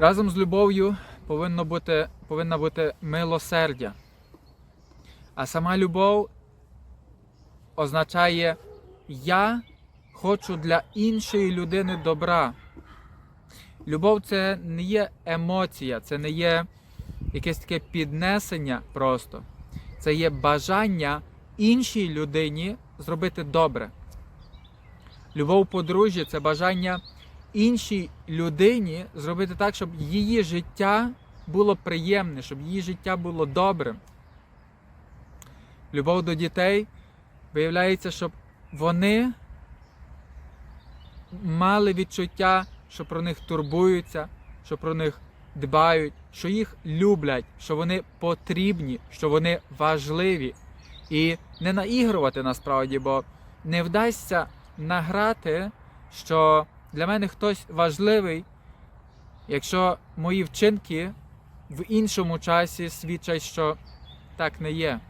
Разом з любов'ю повинно бути, повинна бути милосердя. А сама любов означає я хочу для іншої людини добра. Любов це не є емоція, це не є якесь таке піднесення просто. Це є бажання іншій людині зробити добре. Любов подружжя це бажання іншій людині зробити так, щоб її життя було приємне, щоб її життя було добрим. Любов до дітей виявляється, щоб вони мали відчуття, що про них турбуються, що про них дбають, що їх люблять, що вони потрібні, що вони важливі. І не наігрувати насправді, бо не вдасться награти, що для мене хтось важливий, якщо мої вчинки в іншому часі свідчать, що так не є.